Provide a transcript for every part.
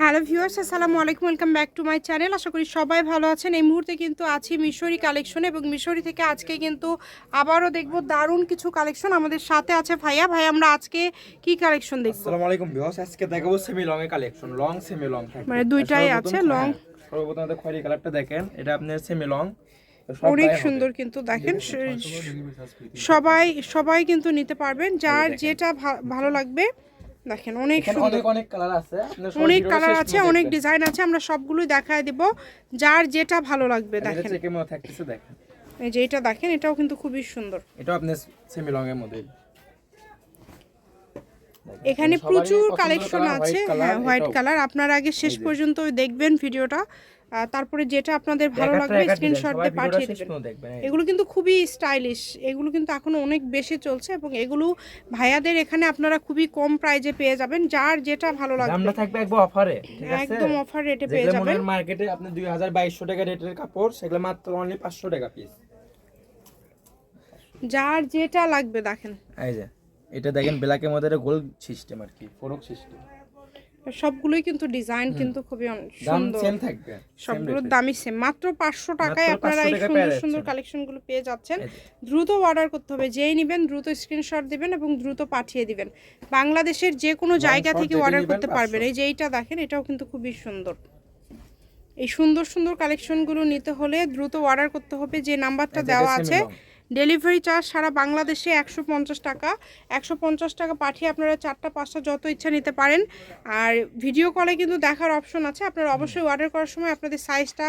Hello viewers আসসালামু আলাইকুম welcome back to my channel. আশা করি সবাই ভালো আছেন। এই মুহূর্তে কিন্তু আছি মিশরি কালেকশন এবং মিশরি থেকে আজকে কিন্তু আবারও দেখব দারুণ কিছু কালেকশন আমাদের সাথে আছে ভাইয়া। ভাই আমরা আজকে কি কালেকশন দেখব? আসসালামু আলাইকুম ভিউয়ার্স আজকে দেখাবো সেমি লং এর কালেকশন লং সেমি লং মানে দুইটাই আছে, long। হ্যাঁ, সর্বপ্রথম আমাদের খয়েরি কালারটা দেখেন এটা আপনার সেমি লং অনেক সুন্দর কিন্তু দেখেন সবাই সবাই কিন্তু নিতে পারবেন যার যেটা ভালো লাগবে। দেখেন অনেক সুন্দর। অনেক অনেক কালার আছে। অনেক কালার আছে অনেক ডিজাইন আছে আমরা সবগুলোই দেখায় দেব। যার যেটা ভালো লাগবে দেখেন। দেখেন। এই যে এটা দেখেন এটাও কিন্তু খুবই সুন্দর। এটা আপনার সেমি লং এর মধ্যে। এখানে প্রচুর কালেকশন আছে। হ্যাঁ হোয়াইট কালার আপনারা আগে শেষ পর্যন্ত দেখবেন ভিডিওটা। তারপরে যেটা আপনাদের ভালো লাগবে স্ক্রিনশট দিয়ে পাঠিয়ে দেবেন। এগুলো কিন্তু খুবই স্টাইলিশ এগুলো কিন্তু এখনও অনেক বেশি চলছে এবং এগুলো ভাইয়াদের এখানে আপনারা খুবই কম প্রাইজে পেয়ে যাবেন যার যেটা ভালো লাগবে। দামটা থাকবে একবার অফারে ঠিক আছে? একদম অফার রেটে পেয়ে যাবেন। মার্কেটে আপনি দুই হাজার বাইশশো টাকা রেটের কাপড় সেগুলো মাত্র অনলি পাঁচশো টাকা পিস যার যেটা লাগবে দেখেন। এই যে এটা দেখেন ব্ল্যাকের মধ্যে গোল সিস্টেম আর কি ফোরক সিস্টেম সবগুলোই কিন্তু ডিজাইন কিন্তু খুবই সুন্দর। সবগুলোর দামই সেম মাত্র পাঁচশো টাকায় আপনারা এই সুন্দর সুন্দর। কালেকশনগুলো পেয়ে যাচ্ছেন। দ্রুত অর্ডার করতে হবে। যেই নেবেন দ্রুত স্ক্রিনশট দিবেন এবং দ্রুত পাঠিয়ে দিবেন। বাংলাদেশের যে কোনো জায়গা থেকে অর্ডার করতে পারবেন। এই যে এইটা দেখেন এটাও কিন্তু খুবই সুন্দর। এই সুন্দর সুন্দর কালেকশনগুলো নিতে হলে দ্রুত অর্ডার করতে হবে। যে নাম্বারটা দেওয়া আছে। ডেলিভারি চার্জ সারা বাংলাদেশে একশো পঞ্চাশ টাকা। একশো পঞ্চাশ টাকা পাঠিয়ে আপনারা চারটা পাঁচটা যত ইচ্ছা নিতে পারেন। আর ভিডিও কলে কিন্তু দেখার অপশন আছে। আপনারা অবশ্যই অর্ডার করার সময় আপনাদের সাইজটা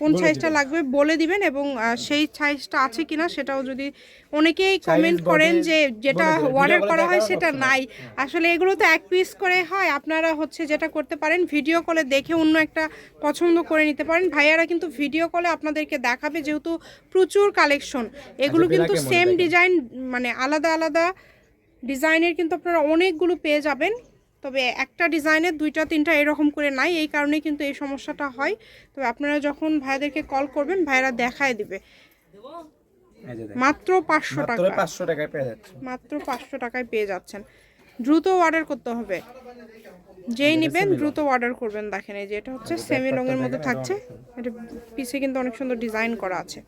কোন সাইজটা লাগবে বলে দিবেন এবং সেই সাইজটা আছে কিনা সেটাও যদি অনেকেই কমেন্ট করেন যে যেটা অর্ডার করা হয় সেটা নাই। আসলে এগুলো তো এক পিস করে হয় আপনারা হচ্ছে যেটা করতে পারেন ভিডিও কলে দেখে অন্য একটা পছন্দ করে নিতে পারেন। ভাইয়ারা কিন্তু ভিডিও কলে আপনাদেরকে দেখাবে যেহেতু প্রচুর কালেকশন এগুলো কিন্তু সেম ডিজাইন মানে আলাদা আলাদা ডিজাইনের কিন্তু আপনারা অনেকগুলো পেয়ে যাবেন। তবে একটা ডিজাইনের দুইটা তিনটা এরকম করে নাই এই কারণে কিন্তু এই সমস্যাটা হয়। তবে আপনারা যখন ভাইয়াদেরকে কল করবেন ভাইয়ারা দেখায় দিবে। মাত্র পাঁচশো টাকা পাঁচশো টাকায় পেয়ে যাচ্ছে। মাত্র পাঁচশো টাকায় পেয়ে যাচ্ছেন। দ্রুত অর্ডার করতে হবে। যেই নেবেন দ্রুত অর্ডার করবেন দেখেন এই যে এটা হচ্ছে সেমি লং এর মধ্যে থাকছে। এটা পিছে কিন্তু অনেক সুন্দর ডিজাইন করা আছে।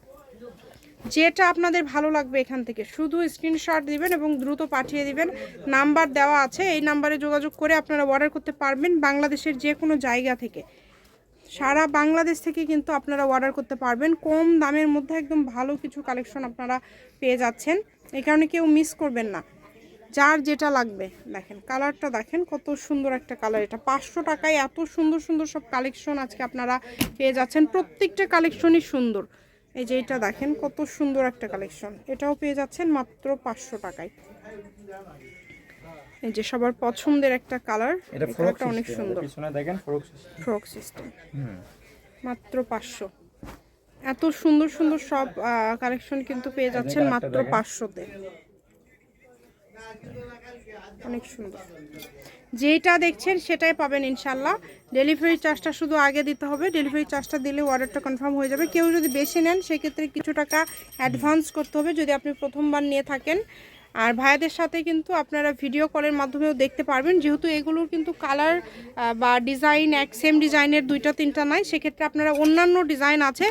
যেটা আপনাদের ভালো লাগবে এখান থেকে শুধু স্ক্রিনশট দিবেন এবং দ্রুত পাঠিয়ে দিবেন। নাম্বার দেওয়া আছে এই নাম্বারে যোগাযোগ করে আপনারা অর্ডার করতে পারবেন বাংলাদেশের যে কোনো জায়গা থেকে। সারা বাংলাদেশ থেকে কিন্তু আপনারা অর্ডার করতে পারবেন। কম দামের মধ্যে একদম ভালো কিছু কালেকশন আপনারা পেয়ে যাচ্ছেন। এই কারণে কেউ মিস করবেন না। যার যেটা লাগবে, দেখেন কালারটা দেখেন কত সুন্দর একটা কালার এটা পাঁচশো টাকায় এত সুন্দর সুন্দর সব কালেকশন আজকে আপনারা পেয়ে যাচ্ছেন। প্রত্যেকটা কালেকশনই সুন্দর। এই যে এটা দেখেন কত সুন্দর একটা কালেকশন এটাও পেয়ে যাচ্ছেন মাত্র পাঁচশো টাকায়। এই যে সবার পছন্দের একটা কালার এটা ফ্রক অনেক সুন্দর। পিছনে দেখেন ফ্রক সিস্টেম। Frock system. মাত্র পাঁচশো। এত সুন্দর সুন্দর সব কালেকশন কিন্তু পেয়ে যাচ্ছেন মাত্র দেখেন। পাঁচশোতে। অনেক সুন্দর। যেটা দেখছেন সেটাই পাবেন ইনশাল্লাহ। ডেলিভারি চার্জটা শুধু আগে দিতে হবে। ডেলিভারি চার্জটা দিলে অর্ডারটা কনফার্ম হয়ে যাবে। কেউ যদি বেশি নেন সেক্ষেত্রে কিছু টাকা অ্যাডভান্স করতে হবে। যদি আপনি প্রথমবার নিয়ে থাকেন আর ভাইয়াদের সাথে কিন্তু আপনারা ভিডিও কলের মাধ্যমেও দেখতে পারবেন। যেহেতু এগুলোর কিন্তু কালার বা ডিজাইন এক সেম ডিজাইনের দুইটা, তিনটা নাই, সেক্ষেত্রে আপনারা অন্যান্য ডিজাইন আছে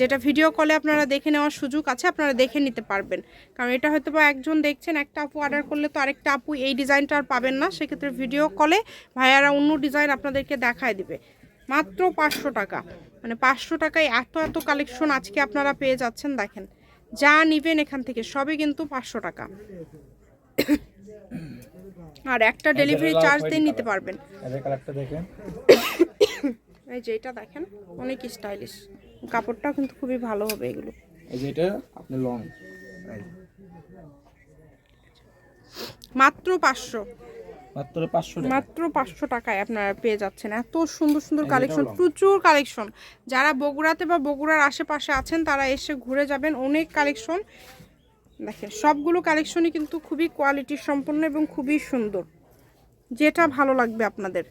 যেটা ভিডিও কলে আপনারা দেখে নেওয়ার সুযোগ আছে, আপনারা দেখে নিতে পারবেন। কারণ এটা হয়তো বা একজন দেখছেন, একটা আপু অর্ডার করলে তো আরেকটা আপু এই ডিজাইনটা আর পাবেন না, সেক্ষেত্রে ভিডিও কলে ভাইয়ারা অন্য ডিজাইন আপনাদেরকে দেখায় দিবে। মাত্র পাঁচশো টাকা। মানে পাঁচশো টাকায় এত এত কালেকশন আজকে আপনারা পেয়ে যাচ্ছেন, দেখেন। যা নিবেন এখান থেকে সবই কিন্তু পাঁচশো টাকা। আর একটা ডেলিভারি চার্জ দিয়ে নিতে পারবেন। এই যে এটা দেখেন অনেক স্টাইলিশ কাপড়টাও কিন্তু খুবই ভালো হবে এগুলো। এই যে এটা আপনি লং মাত্র পাঁচশো। মাত্র পাঁচশো টাকা। মাত্র পাঁচশো টাকায় আপনারা পেয়ে যাচ্ছেন। এত সুন্দর সুন্দর কালেকশন প্রচুর কালেকশন। যারা বগুড়াতে বা বগুড়ার আশেপাশে আছেন তারা এসে ঘুরে যাবেন। অনেক কালেকশন। দেখেন সবগুলো কালেকশনই কিন্তু খুবই কোয়ালিটি সম্পন্ন এবং খুবই সুন্দর। যেটা ভালো লাগবে আপনাদের।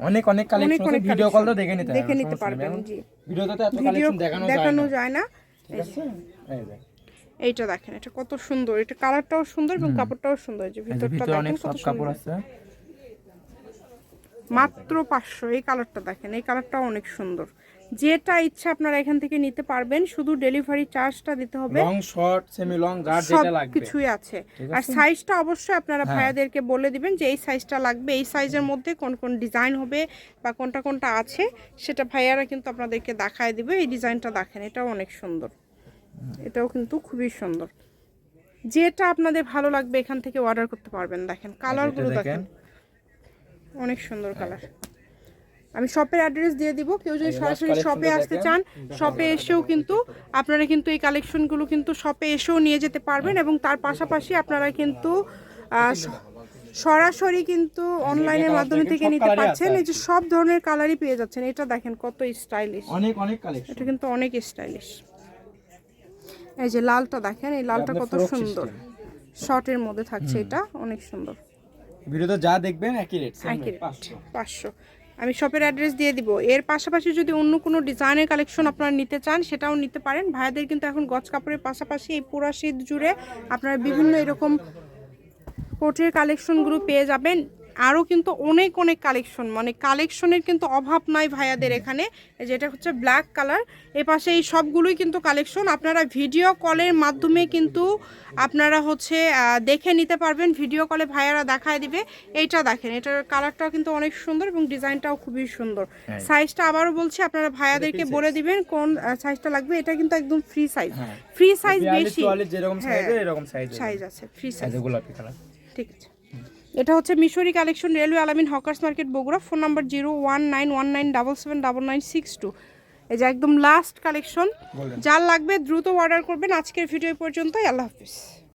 অনেক অনেক কালেকশন। ভিডিও collection কল দেখে নিতে দেখে নিতে পারবেন, জি। ভিডিওতে এত কালেকশন দেখানো যায় দেখানো না। যায় না। ঠিক আছে? এই এইটা দেখেন এটা কত সুন্দর এটা কালারটাও সুন্দর এবং কাপড়টাও সুন্দর যে ভিতরটা অনেক দেখেন কত কাপড় আছে। মাত্র পাঁচশো এই কালারটা দেখেন এই কালারটাও অনেক সুন্দর। যেটা ইচ্ছা আপনারা এখান থেকে নিতে পারবেন শুধু ডেলিভারি চার্জটা দিতে হবে। লং শর্ট সেমি লং যার যেটা লাগবে। কিছুই আছে। আর সাইজটা অবশ্যই আপনারা হ্যাঁ। ভাইয়াদেরকে বলে দিবেন যে এই সাইজটা লাগবে এই সাইজের মধ্যে কোন কোন ডিজাইন হবে বা কোনটা কোনটা আছে সেটা ভাইয়ারা কিন্তু আপনাদেরকে দেখায় দিবে। এই ডিজাইনটা দেখেন এটাও অনেক সুন্দর। এটাও কিন্তু খুবই সুন্দর। যেটা আপনাদের ভালো লাগবে এখান থেকে অর্ডার করতে পারবেন দেখেন। কালারগুলো দেখেন। দেখেন। অনেক সুন্দর কালার আমি শপের অ্যাড্রেস দিয়ে দিব। কেউ যদি সরাসরি শপে আসতে চান শপে এসেও কিন্তু আপনারা কিন্তু এই কালেকশনগুলো কিন্তু শপে এসেও নিয়ে যেতে পারবেন এবং তার পাশাপাশি আপনারা কিন্তু সরাসরি কিন্তু অনলাইনের মাধ্যমে থেকে নিতে পারছেন। এই যে সব ধরনের কালারই পেয়ে যাচ্ছেন। এটা দেখেন কত স্টাইলিশ অনেক অনেক কালেকশন এটা কিন্তু অনেক স্টাইলিশ এই যে লালটা দেখেন এই লালটা কত সুন্দর। শর্টের মধ্যে থাকছে এটা অনেক সুন্দর। ভিডিওতে যা দেখবেন একই রেট একই রেট পাঁচশো। আমি শপের অ্যাড্রেস দিয়ে দিব। এর পাশাপাশি যদি অন্য কোনো ডিজাইনের কালেকশন আপনারা নিতে চান সেটাও নিতে পারেন। ভাইয়াদের কিন্তু এখন গজ কাপড়ের পাশাপাশি এই পুরা শীত জুড়ে আপনারা বিভিন্ন এরকম কোটের কালেকশনগুলো পেয়ে যাবেন। আরও কিন্তু অনেক অনেক কালেকশন মানে কালেকশনের কিন্তু অভাব নাই ভাইয়াদের এখানে। যেটা হচ্ছে ব্ল্যাক কালার এ পাশে এই সবগুলোই কিন্তু কালেকশন আপনারা ভিডিও কলের মাধ্যমে কিন্তু আপনারা হচ্ছে দেখে নিতে পারবেন। ভিডিও কলে ভাইয়ারা দেখায় দিবে। এইটা দেখেন এটার কালারটাও কিন্তু অনেক সুন্দর এবং ডিজাইনটাও খুবই সুন্দর। হ্যাঁ। সাইজটা আবারও বলছি আপনারা ভাইয়াদেরকে বলে দিবেন কোন সাইজটা লাগবে। এটা কিন্তু একদম ফ্রি সাইজ হ্যাঁ। ফ্রি সাইজ বেশি। যেরকম হ্যাঁ। এরকম সাইজ সাইজ আছে ফ্রি সাইজ গোলাপি কালার ঠিক আছে। এটা হচ্ছে Mishri collection railway Alamin hawkers market Bogura phone number zero one nine one nine double seven double nine six two. এই যে একদম লাস্ট কালেকশন যার লাগবে দ্রুত অর্ডার করবেন। আজকের ভিডিও পর্যন্তই আল্লাহ হাফিজ।